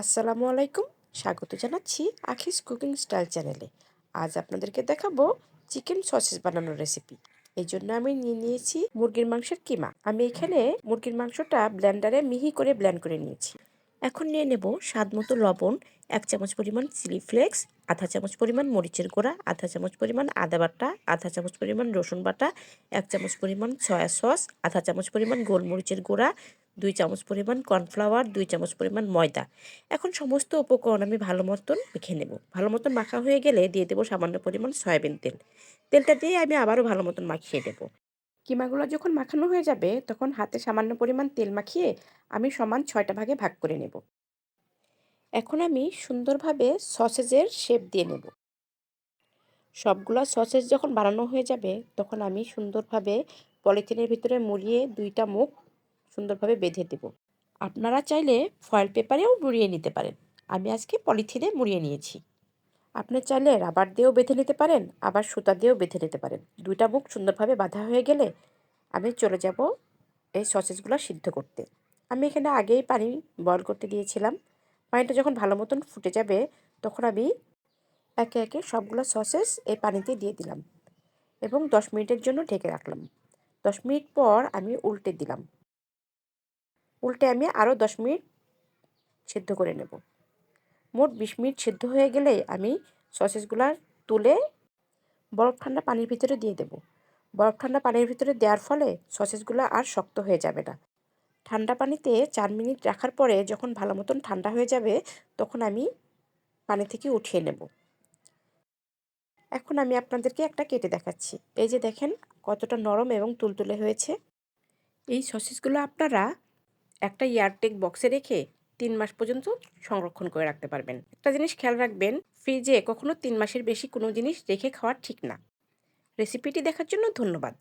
আসসালামু আলাইকুম। স্বাগত জানাচ্ছি আখিস কুকিং স্টাইল চ্যানেলে। আজ আপনাদেরকে দেখাবো চিকেন সসেস বানানোর রেসিপি। এই জন্য আমি নিয়ে নিয়েছি মুরগির মাংসের কিমা। আমি এখানে মুরগির মাংসটা ব্লেন্ডারে মিহি করে ব্লেন্ড করে নিয়েছি। এখন নিয়ে নেব স্বাদ মতো লবণ, এক চামচ পরিমাণ চিলি ফ্লেক্স, আধা চামচ পরিমাণ মরিচের গুঁড়া, আধা চামচ পরিমাণ আদা বাটা, আধা চামচ পরিমাণ রসুন বাটা, এক চামচ পরিমাণ সয়া সস, আধা চামচ পরিমাণ গোলমরিচের গুঁড়া দুই চামচ পরিমাণ কর্নফ্লাওয়ার, দুই চামচ পরিমাণ ময়দা। এখন সমস্ত উপকরণ আমি ভালো মতন মেখে নেব। ভালো মতন মাখা হয়ে গেলে দিয়ে দেবো সামান্য পরিমাণ সয়াবিন তেল। তেলটা দিয়ে আমি আবারও ভালো মতন মাখিয়ে দেবো কিমাগুলো যখন মাখানো হয়ে যাবে, তখন হাতে সামান্য পরিমাণ তেল মাখিয়ে আমি সমান ছয়টা ভাগে ভাগ করে নেব। এখন আমি সুন্দরভাবে সসেজের শেপ দিয়ে নেব। সবগুলো সসেজ যখন বানানো হয়ে যাবে, তখন আমি সুন্দরভাবে পলিথিনের ভিতরে মুড়িয়ে দুইটা মুখ সুন্দরভাবে বেঁধে দেব। আপনারা চাইলে ফয়েল পেপারেও মুড়িয়ে নিতে পারেন। আমি আজকে পলিথিনে মুড়িয়ে নিয়েছি। আপনি চাইলে রাবার দিয়েও বেঁধে নিতে পারেন, আবার সুতা দিয়েও বেঁধে নিতে পারেন। দুইটা মুখ সুন্দরভাবে বাঁধা হয়ে গেলে আমি চলে যাব এই সসেসগুলো সিদ্ধ করতে। আমি এখানে আগেই পানি বয়ল করতে দিয়েছিলাম। পানিটা যখন ভালো মতন ফুটে যাবে, তখন আমি একে একে সবগুলো সসেস এই পানিতে দিয়ে দিলাম এবং দশ মিনিটের জন্য ঢেকে রাখলাম। দশ মিনিট পর আমি উল্টে দিলাম। উল্টে আমি আরও দশ মিনিট সেদ্ধ করে নেব। মোট বিশ মিনিট সেদ্ধ হয়ে গেলে আমি সসেসগুলো তুলে বরফ ঠান্ডা পানির ভিতরে দিয়ে দেব। বরফ ঠান্ডা পানির ভিতরে দেওয়ার ফলে সসেসগুলো আর শক্ত হয়ে যাবে না। ঠান্ডা পানিতে চার মিনিট রাখার পরে যখন ভালো মতন ঠান্ডা হয়ে যাবে, তখন আমি পানি থেকে উঠিয়ে নেব। এখন আমি আপনাদেরকে একটা কেটে দেখাচ্ছি। এই যে দেখেন, কতটা নরম এবং তুলতুলে হয়েছে। এই সসেসগুলো আপনারা একটা এয়ারটেক বক্সে রেখে তিন মাস পর্যন্ত সংরক্ষণ করে রাখতে পারবেন। একটা জিনিস খেয়াল রাখবেন, ফ্রিজে কখনো তিন মাসের বেশি কোনো জিনিস রেখে খাওয়া ঠিক না। রেসিপিটি দেখার জন্য ধন্যবাদ।